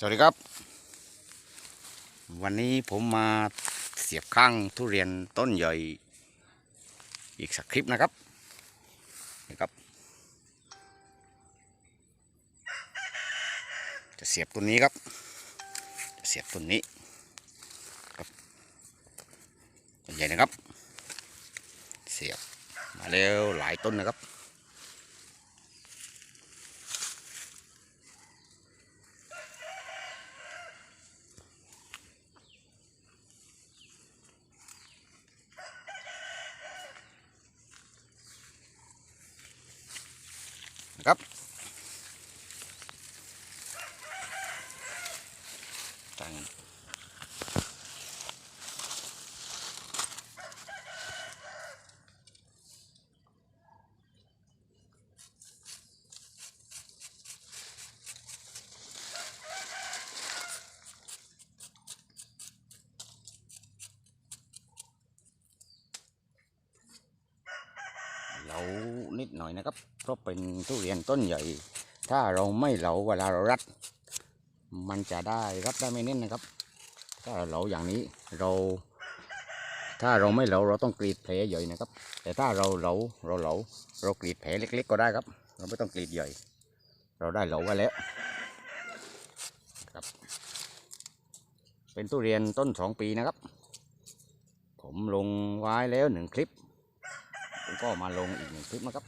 สวัสดีครับ วันนี้ผมมาเสียบข้างทุเรียนต้นใหญ่ อีกสักคลิปนะครับนี่ครับ จะเสียบตัวนี้ครับ จะเสียบตัวนี้ครับต้นใหญ่นะครับ เสียบมาแล้วหลายต้นนะครับ ครับ เหลานิดหน่อยนะครับ เพราะเป็นทุเรียนต้นใหญ่ ถ้าเราไม่เหลาเวลาเรารัด มันจะได้รับได้ไม่แน่นนะครับ ถ้าเราเหลาอย่างนี้เรา ถ้าเราไม่เหลาเราต้องกรีดแผลใหญ่นะครับ แต่ถ้าเราเหลาเราเหลาเรากรีดแผลเล็ก ๆ ก็ได้ครับ เราไม่ต้องกรีดใหญ่ เราได้เหลาไว้แล้วครับ เป็นทุเรียนต้นสองปีนะครับ ผมลงไว้แล้วหนึ่งคลิป ผมก็มาลงอีกหนึ่งคลิปนะครับ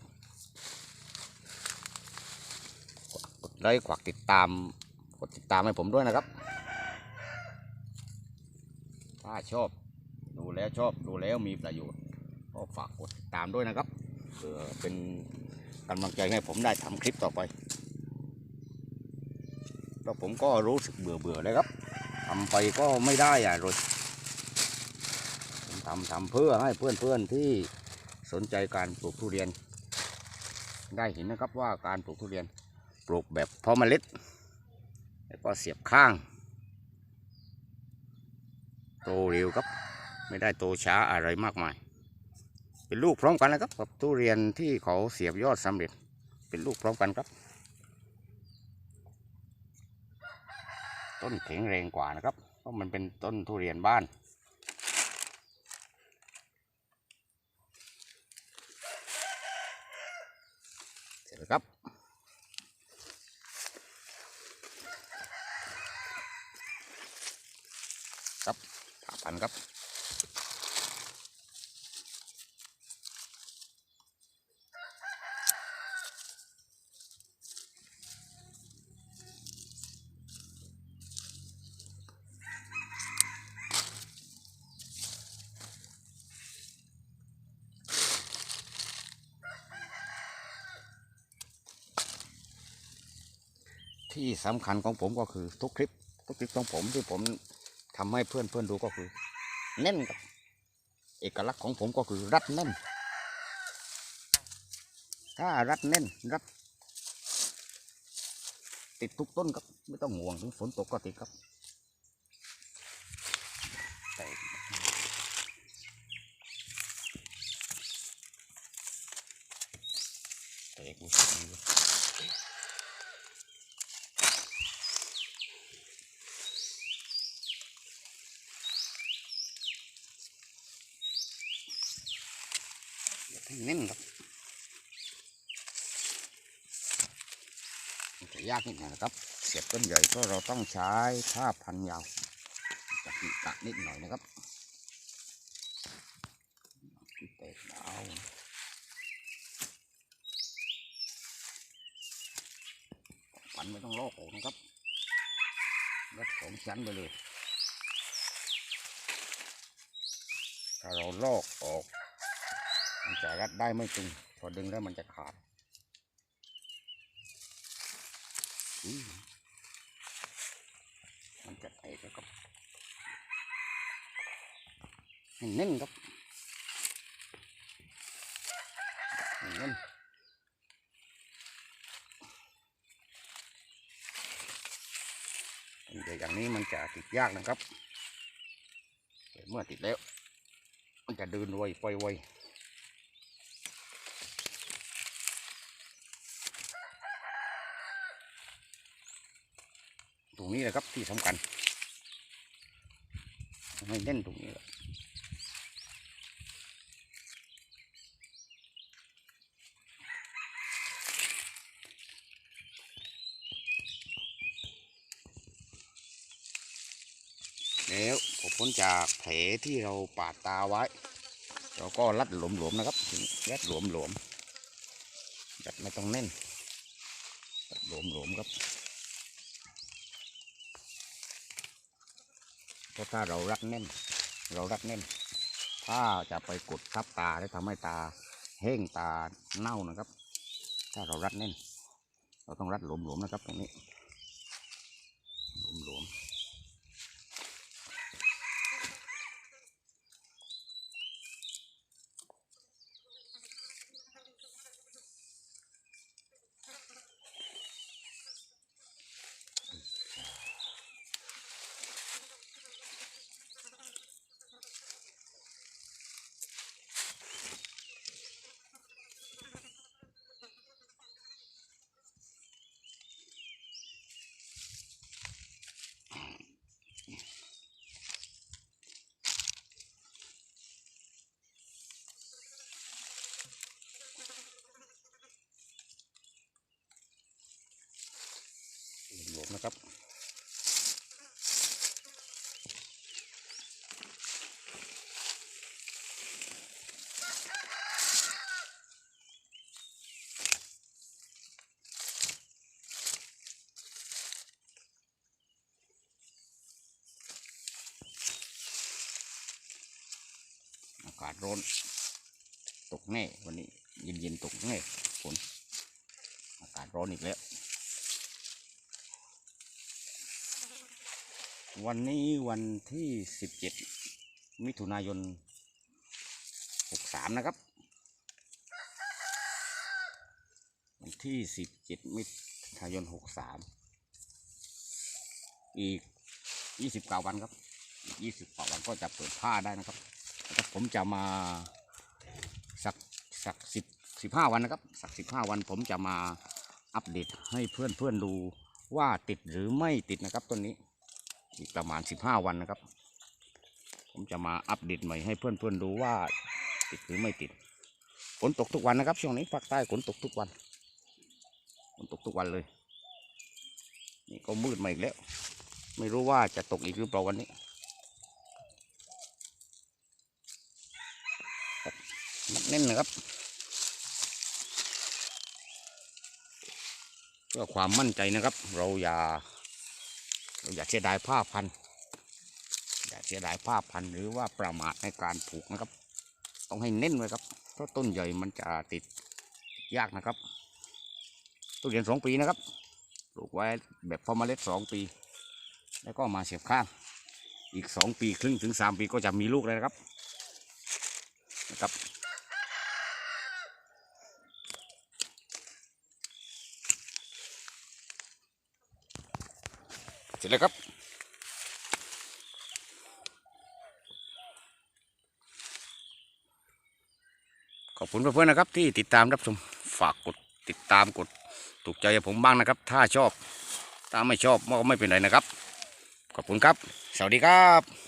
กดไลค์ฝากติดตามกดติดตามให้ผมด้วยนะครับ ถ้าชอบดูแล้วชอบดูแล้วมีประโยชน์ก็ฝากกดติดตามด้วยนะครับเพื่อเป็นกำลังใจให้ผมได้ทำคลิปต่อไปเพราะผมก็รู้สึกเบื่อเบื่อเลยครับทำไปก็ไม่ได้อะเลยผมทำทำเพื่อให้เพื่อนๆที่ สนใจการปลูกทุเรียน ได้เห็นนะครับว่าการปลูกทุเรียนปลูกแบบเพาะเมล็ด แล้วก็เสียบข้าง โตเร็วครับ ไม่ได้โตช้าอะไรมากมาย เป็นลูกพร้อมกันนะครับกับทุเรียนที่เขาเสียบยอดสำเร็จ เป็นลูกพร้อมกันครับ ต้นแข็งแรงกว่านะครับ เพราะมันเป็นต้นทุเรียนบ้าน เสร็จแล้วครับ ครับผ่าพันครับที่สำคัญของผมก็คือทุกคลิป ทุกคลิปของผมที่ผม ทำให้เพื่อนเพื่อนดูก็คือ แน่นครับเอกลักษณ์ของผมก็คือรัดแน่น ถ้ารัดแน่นรัด ติดทุกต้นครับไม่ต้องห่วงถึงฝนตกก็ติดครับแต่กูสั่อยู่ อย่าให้แน่นครับจะยากนิดหน่อยนะครับ เสียบต้นใหญ่ก็เราต้องใช้ผ้าพันยาวจะกิกะนิดหน่อยนะครับที่เตะดาวพันไม่ต้องลอกออกนะครับรัดสองชั้นไปเลย ถ้าเราลอกออก จะรัดได้ไม่ตึง พอดึงแล้วมันจะขาดมันจะแตกแล้วครับเน้นครับเน้นๆแต่อย่างนี้มันจะติดยากนะครับเมื่อติดแล้ว มันจะเดินไวไปไว ตรงนี้แหละครับที่สำคัญให้เล่นตรงนี้แหละแล้วพอพ้นจากแผลที่เราปาดตาไว้ เราก็รัดหลวมๆนะครับรัดหลวมๆรัดไม่ต้องแน่นรัดหลวมๆครับ เพ ราะถ้าเรารัดแน่น เรารัดแน่น ถ้าจะไปกดทับตาแล้วทำให้ตาแห้งตาเน่านะครับ ถ้าเรารัดแน่น เราต้องรัดหลวมๆนะครับตรงนี้ ร้อน ตกแน่วันนี้ เย็นๆตกแน่ฝนอากาศร้อนอีกแล้ว วันนี้วันที่สิบเจ็ดมิถุนายนหกสามนะครับ วันที่สิบเจ็ดมิถุนายนหกสามอีกยี่สิบเก้าวันครับ อีกยี่สิบเก้าวันก็จะเปิดผ้าได้นะครับ นะครับผมจะมาสักสักสิบสิบห้าวันนะครับ สักสิบห้าวันผมจะมาอัปเดตให้เพื่อนเพื่อนดูว่าติดหรือไม่ติดนะครับต้นนี้อีกประมาณสิบห้าวันนะครับ ผมจะมาอัปเดตใหม่ให้เพื่อนเพื่อนดูว่าติดหรือไม่ติดฝนตกทุกวันนะครับ ช่วงนี้ภาคใต้ฝนตกทุกวันฝนตกทุกวันเลย นี่ก็มืดมาอีกแล้ว ไม่รู้ว่าจะตกอีกหรือเปล่าวันนี้ แน่นนะครับ เพื่อความมั่นใจนะครับ เราอย่า เราอย่าเสียดายผ้าพัน อย่าเสียดายผ้าพันหรือว่าประมาทในการผูกนะครับ ต้องให้เน้นไว้ครับ เพราะต้นใหญ่มันจะติดยากนะครับต้นเรียนสองปีนะครับปลูกไว้แบบพอเมล็ดสองปี แล้วก็มาเสียบข้างอีกสองปีครึ่งถึงสามปีก็จะมีลูกเลยนะครับ เสร็จแล้วครับ ขอบคุณเพื่อนๆนะครับ ที่ติดตามรับชมฝากกดติดตามกดถูกใจผมบ้างนะครับ ถ้าชอบ ถ้าไม่ชอบก็ไม่เป็นไรนะครับ ขอบคุณครับ สวัสดีครับ